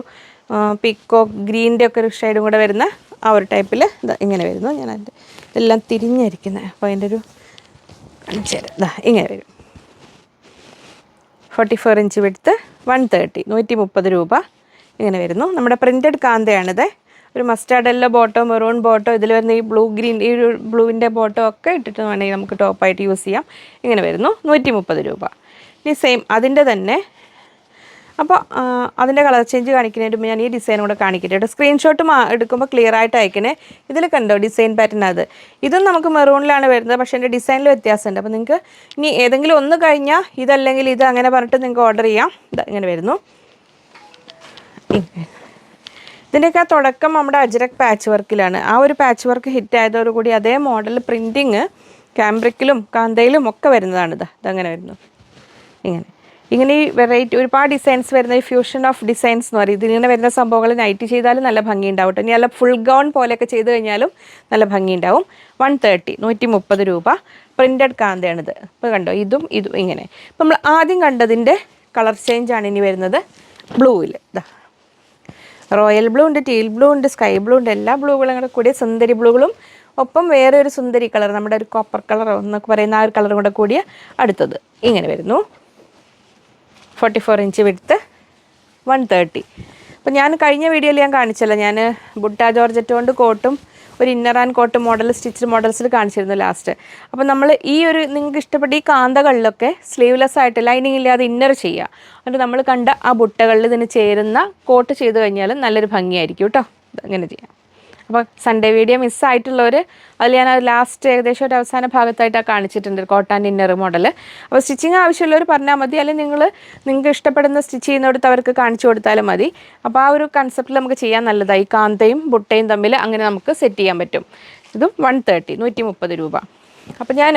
പിക്കോ ഗ്രീന്റെ ഒക്കെ ഒരു ഷെയ്ഡും കൂടെ വരുന്ന ആ ഒരു ടൈപ്പിൽ ഇത് ഇങ്ങനെ വരുന്നു. ഞാൻ അതിന്റെ ഇതെല്ലാം തിരിഞ്ഞിരിക്കുന്നത് അപ്പോൾ അതിന്റെ ഒരു കാണിച്ചു ദാ ഇങ്ങനെ വരും. ഫോർട്ടി ഫോർ ഇഞ്ച് വിടുത്ത് വൺ തേർട്ടി നൂറ്റി മുപ്പത് രൂപ ഇങ്ങനെ വരുന്നു. നമ്മുടെ പ്രിന്റഡ് കാന്തയാണിത്. ഒരു മസ്റ്റാർഡ് എല്ലോ ബോട്ടോ മെറൂൺ ബോട്ടോ ഇതിൽ വരുന്ന ഈ ബ്ലൂ ഗ്രീൻ ഈ ഒരു ബ്ലൂവിന്റെ ബോട്ടോ ഒക്കെ ഇട്ടിട്ട് വേണമെങ്കിൽ നമുക്ക് ടോപ്പായിട്ട് യൂസ് ചെയ്യാം. ഇങ്ങനെ വരുന്നു. നൂറ്റി മുപ്പത് രൂപ. ഇനി സെയിം അതിന്റെ തന്നെ അപ്പോൾ അതിന്റെ കളർ ചേഞ്ച് കാണിക്കുന്നതിന് ഞാൻ ഈ ഡിസൈൻ കൂടെ കാണിക്കട്ടെ കേട്ടോ. സ്ക്രീൻഷോട്ട് എടുക്കുമ്പോൾ ക്ലിയർ ആയിട്ട് അയക്കണേ. ഇതിൽ കണ്ടോ ഡിസൈൻ പാറ്റേൺ അത്? ഇതും നമുക്ക് മെറൂണിലാണ് വരുന്നത് പക്ഷേ എന്റെ ഡിസൈനിൽ വ്യത്യാസമുണ്ട്. അപ്പോൾ നിങ്ങൾക്ക് ഇനി ഏതെങ്കിലും ഒന്ന് കഴിഞ്ഞാൽ ഇതല്ലെങ്കിൽ ഇത് അങ്ങനെ പറഞ്ഞിട്ട് നിങ്ങൾക്ക് ഓർഡർ ചെയ്യാം. ഇത് ഇങ്ങനെ വരുന്നു. ഇതിന്റെയൊക്കെ തുടക്കം നമ്മുടെ അജ്രക് പാച്ച് വർക്കിലാണ് ആ ഒരു പാച്ച് വർക്ക് ഹിറ്റ് ആയതോടുകൂടി അതേ മോഡൽ പ്രിന്റിങ് ക്യാമ്പ്രിക്കിലും കാന്തയിലും ഒക്കെ വരുന്നതാണിത് ഇതങ്ങനെ വരുന്നു. ഇങ്ങനെ. ഇങ്ങനെ ഈ വെറൈറ്റി ഒരുപാട് ഡിസൈൻസ് വരുന്ന ഈ ഫ്യൂഷൻ ഓഫ് ഡിസൈൻസ് എന്ന് പറയും. ഇതിങ്ങനെ വരുന്ന സംഭവങ്ങൾ നൈറ്റ് ചെയ്താലും നല്ല ഭംഗിയുണ്ടാവും. കേട്ടോ ഇനി നല്ല ഫുൾ ഗൗൺ പോലെയൊക്കെ ചെയ്ത് കഴിഞ്ഞാലും നല്ല ഭംഗി ഉണ്ടാവും വൺ തേർട്ടി നൂറ്റി മുപ്പത് രൂപ. പ്രിന്റഡ് കാന്തയാണിത്. ഇപ്പോൾ കണ്ടോ? ഇതും ഇതും ഇങ്ങനെ. ഇപ്പം നമ്മൾ ആദ്യം കണ്ടതിന്റെ കളർ ചേഞ്ച് ആണ് ഇനി വരുന്നത് ബ്ലൂവിൽ ഇതാ റോയൽ ബ്ലൂ ഉണ്ട് ടീൽ ബ്ലൂ ഉണ്ട് സ്കൈ ബ്ലൂ ഉണ്ട്. എല്ലാ ബ്ലൂകളും കൂടെ കൂടിയ സുന്ദരി ബ്ലൂകളും ഒപ്പം വേറെ ഒരു സുന്ദരി കളർ നമ്മുടെ ഒരു കോപ്പർ കളറോ എന്നൊക്കെ പറയുന്ന ആ ഒരു കളറും കൂടെ കൂടിയ അടുത്തത്. ഇങ്ങനെ വരുന്നു. ഫോർട്ടി ഫോർ ഇഞ്ച് വിടുത്ത് വൺ തേർട്ടി. അപ്പോൾ ഞാൻ കഴിഞ്ഞ വീഡിയോയിൽ ഞാൻ കാണിച്ചല്ലോ ഞാൻ ബുട്ട ജോർജറ്റ് കൊണ്ട് കോട്ടും ഒരു inner and coat model stitch മോഡൽസിൽ കാണിച്ചിരുന്നു ലാസ്റ്റ് അപ്പോൾ നമ്മൾ ഈ ഒരു നിങ്ങൾക്ക് ഇഷ്ടപ്പെട്ട ഈ കാന്തകളിലൊക്കെ സ്ലീവ്ലെസ് ആയിട്ട് ലൈനിങ് ഇല്ലാതെ ഇന്നർ ചെയ്യുക. എന്നിട്ട് നമ്മൾ കണ്ട ആ ബുട്ടകളിൽ ഇതിന് ചേരുന്ന കോട്ട് ചെയ്ത് കഴിഞ്ഞാൽ നല്ലൊരു ഭംഗിയായിരിക്കും കേട്ടോ. അങ്ങനെ ചെയ്യാം. അപ്പോൾ സൺഡേ വീഡിയോ മിസ്സായിട്ടുള്ളവർ അതിൽ ഞാൻ ലാസ്റ്റ് ഏകദേശം ഒരു അവസാന ഭാഗത്തായിട്ടാണ് കാണിച്ചിട്ടുണ്ട് കോട്ടാൻ ഇന്നർ മോഡൽ അപ്പോൾ സ്റ്റിച്ചിങ് ആവശ്യമുള്ളവർ പറഞ്ഞാൽ മതി. അല്ലെങ്കിൽ നിങ്ങൾ നിങ്ങൾക്ക് ഇഷ്ടപ്പെടുന്ന സ്റ്റിച്ച് ചെയ്യുന്നിടത്ത് അവർക്ക് കാണിച്ചു കൊടുത്താലും മതി. അപ്പോൾ ആ ഒരു കൺസെപ്റ്റിൽ നമുക്ക് ചെയ്യാൻ നല്ലതായി കാന്തയും ബുട്ടയും തമ്മിൽ അങ്ങനെ നമുക്ക് സെറ്റ് ചെയ്യാൻ പറ്റും. ഇതും വൺ തേർട്ടി നൂറ്റി മുപ്പത് രൂപ. അപ്പോൾ ഞാൻ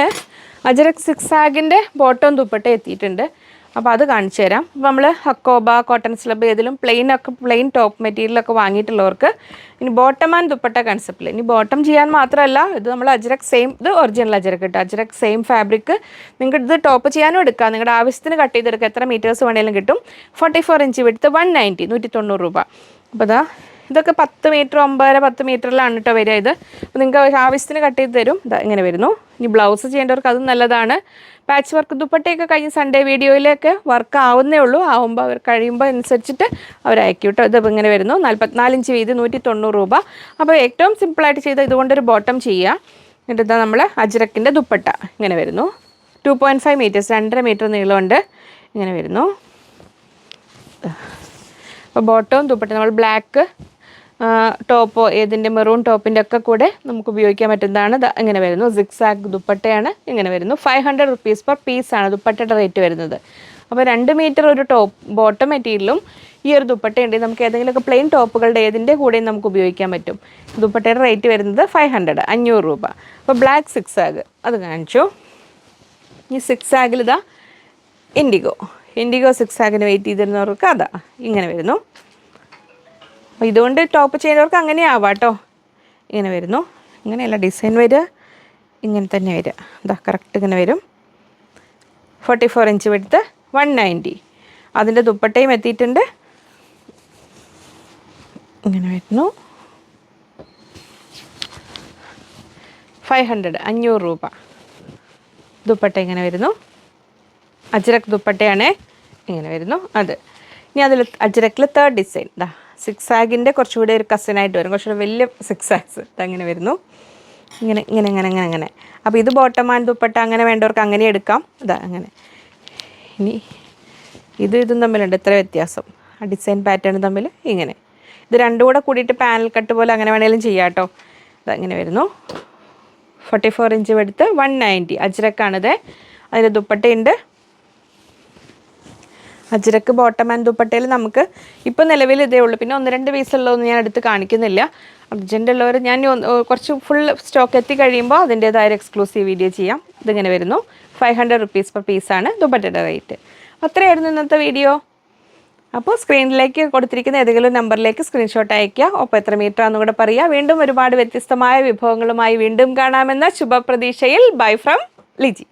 അജരക് സിക്സ് ആഗിന്റെ ബോട്ടവും ദുപ്പട്ട എത്തിയിട്ടുണ്ട്. അപ്പോൾ അത് കാണിച്ചു തരാം. അപ്പോൾ നമ്മൾ ഹക്കോബ കോട്ടൺ സ്ലബ് ഏതിലും പ്ലെയിൻ ഒക്കെ പ്ലെയിൻ ടോപ്പ് മെറ്റീരിയലൊക്കെ വാങ്ങിയിട്ടുള്ളവർക്ക് ഇനി ബോട്ടം ആൻഡ് ദുപ്പട്ട കൺസെപ്റ്റിൽ ഇനി ബോട്ടം ചെയ്യാൻ മാത്രമല്ല ഇത് നമ്മൾ അജ്രക് സെയിം ഇത് ഒറിജിനൽ അജ്രക് കിട്ടും അജ്രക് സെയിം ഫാബ്രിക് നിങ്ങൾക്ക് ഇത് ടോപ്പ് ചെയ്യാനും എടുക്കാം. നിങ്ങളുടെ ആവശ്യത്തിന് കട്ട് ചെയ്തെടുക്കുക എത്ര മീറ്റേഴ്സ് വേണമെങ്കിലും കിട്ടും. ഫോർട്ടി ഫോർ ഇഞ്ച് വിടുത്ത് വൺ നയന്റി നൂറ്റി തൊണ്ണൂറ് രൂപ. അപ്പോൾ ഇതാ ഇതൊക്കെ പത്ത് മീറ്റർ ഒമ്പതര പത്ത് മീറ്ററിലാണ് കേട്ടോ വരിക ഇത്. അപ്പോൾ നിങ്ങൾക്ക് ആവശ്യത്തിന് കട്ട് ചെയ്ത് തരും. ഇങ്ങനെ വരുന്നു. ഇനി ബ്ലൗസ് ചെയ്യേണ്ടവർക്ക് അതും നല്ലതാണ്. പാച്ച് വർക്ക് ദുപ്പട്ടയൊക്കെ കഴിഞ്ഞ് സൺഡേ വീഡിയോയിലൊക്കെ വർക്ക് ആവുന്നേ ഉള്ളൂ. ആവുമ്പോൾ അവർ കഴിയുമ്പോൾ അനുസരിച്ചിട്ട് അവർ അയക്കും കേട്ടോ. ഇത് ഇങ്ങനെ വരുന്നു. നാൽപ്പത്തിനാലിഞ്ച് വീതി നൂറ്റി തൊണ്ണൂറ് രൂപ. അപ്പോൾ ഏറ്റവും സിമ്പിളായിട്ട് ചെയ്ത ഇതുകൊണ്ടൊരു ബോട്ടം ചെയ്യുക. എന്നിട്ട് നമ്മൾ അജ്രക്കിന്റെ ദുപ്പട്ട. ഇങ്ങനെ വരുന്നു. ടു പോയിന്റ് ഫൈവ് മീറ്റേഴ്സ് രണ്ടര മീറ്റർ നീളമുണ്ട്. ഇങ്ങനെ വരുന്നു. അപ്പോൾ ബോട്ടവും ദുപ്പട്ട. നമ്മൾ ബ്ലാക്ക് ടോപ്പോ ഏതിന്റെ മെറൂൺ ടോപ്പിന്റെ ഒക്കെ കൂടെ നമുക്ക് ഉപയോഗിക്കാൻ പറ്റുന്നതാണ്. ഇങ്ങനെ വരുന്നു. സിക്സാഗ് ദുപ്പട്ടയാണ് ഇങ്ങനെ വരുന്നു. ഫൈവ് ഹൺഡ്രഡ് റുപ്പീസ് പെർ പീസാണ് ദുപ്പട്ടയുടെ റേറ്റ് വരുന്നത്. അപ്പോൾ രണ്ട് മീറ്റർ ഒരു ടോപ്പ് ബോട്ടം മെറ്റീരിയലും ഈ ഒരു ദുപ്പട്ട ഉണ്ടെങ്കിൽ നമുക്ക് ഏതെങ്കിലുമൊക്കെ പ്ലെയിൻ ടോപ്പുകളുടെ ഏതിന്റെ കൂടെയും നമുക്ക് ഉപയോഗിക്കാൻ പറ്റും. ദുപ്പട്ടയുടെ റേറ്റ് വരുന്നത് ഫൈവ് ഹൺഡ്രഡ് അഞ്ഞൂറ് രൂപ. അപ്പോൾ ബ്ലാക്ക് സിക്സാഗ് അത് കാണിച്ചു. ഈ സിക്സ് ഇതാ ഇൻഡിഗോ ഇൻഡിഗോ സിക്സ് ആഗിന് വെയിറ്റ് ചെയ്തിരുന്നവർക്ക് അതാ ഇങ്ങനെ വരുന്നു. അപ്പോൾ ഇതുകൊണ്ട് ടോപ്പ് ചെയ്യുന്നവർക്ക് അങ്ങനെ ആവാം കേട്ടോ ഇങ്ങനെ വരുന്നു. ഇങ്ങനെയല്ല ഡിസൈൻ വരിക. ഇങ്ങനെ തന്നെ വരിക. ഇതാ കറക്റ്റ് ഇങ്ങനെ വരും. ഫോർട്ടി ഫോർ ഇഞ്ച് വെടുത്ത് വൺ നയന്റി അതിന്റെ ദുപ്പട്ടയും എത്തിയിട്ടുണ്ട്. ഇങ്ങനെ വരുന്നു. ഫൈവ് ഹൺഡ്രഡ് അഞ്ഞൂറ് രൂപ. ദുപ്പട്ട ഇങ്ങനെ വരുന്നു. അജ്രക് ദുപ്പട്ടയാണ്. ഇങ്ങനെ വരുന്നു. അത്. ഇനി അതിൽ അജ്രക്കിൽ തേർഡ് ഡിസൈൻ ദാ. സിക്സ് ആഗിന്റെ കുറച്ചുകൂടി ഒരു കസിനായിട്ട് വരും. കുറച്ചുകൂടി വലിയ സിക്സ് ആഗ്സ് അങ്ങനെ വരുന്നു. ഇങ്ങനെ ഇങ്ങനെ ഇങ്ങനെ അങ്ങനെ അങ്ങനെ അപ്പോൾ ഇത് ബോട്ടം ആൻഡ് ദുപ്പട്ട അങ്ങനെ വേണ്ടവർക്ക് അങ്ങനെ എടുക്കാം. ഇതാ അങ്ങനെ. ഇനി ഇത് ഇതും തമ്മിലുണ്ട്. ഇത്ര വ്യത്യാസം. ആ ഡിസൈൻ പാറ്റേൺ തമ്മിൽ ഇങ്ങനെ. ഇത് രണ്ടും കൂടെ കൂടിയിട്ട് പാനൽ കട്ട് പോലെ അങ്ങനെ വേണമെങ്കിലും ചെയ്യാം കേട്ടോ അതങ്ങനെ വരുന്നു. ഫോർട്ടി ഫോർ ഇഞ്ച് എടുത്ത് വൺ നയന്റി അജ്രക്കാണിത്. അതിന്റെ ദുപ്പട്ടയുണ്ട്. അജ്രക്ക് ബോട്ടം ആൻഡ് ദുപ്പട്ടയിൽ നമുക്ക് ഇപ്പോൾ നിലവിൽ ഇതേ ഉള്ളൂ. പിന്നെ ഒന്ന് രണ്ട് പീസുള്ളതൊന്നും ഞാൻ എടുത്ത് കാണിക്കുന്നില്ല. അർജന്റ് ഉള്ളവർ ഞാൻ കുറച്ച് ഫുൾ സ്റ്റോക്ക് എത്തി കഴിയുമ്പോൾ അതിന്റേതായ ഒരു എക്സ്ക്ലൂസീവ് വീഡിയോ ചെയ്യാം. ഇതിങ്ങനെ വരുന്നു. ഫൈവ് ഹൺഡ്രഡ് റുപ്പീസ് പെർ പീസാണ് ദുപ്പട്ടയുടെ റേറ്റ് അത്രയായിരുന്നു ഇന്നത്തെ വീഡിയോ അപ്പോൾ സ്ക്രീനിലേക്ക് കൊടുത്തിരിക്കുന്ന ഏതെങ്കിലും നമ്പറിലേക്ക് സ്ക്രീൻഷോട്ട് അയയ്ക്കുക. ഒപ്പം എത്ര മീറ്റർ ആണെന്ന് കൂടെ പറയുക. വീണ്ടും ഒരുപാട് വ്യത്യസ്തമായ വിഭവങ്ങളുമായി വീണ്ടും കാണാമെന്ന ശുഭപ്രതീക്ഷയിൽ. Bye from Liji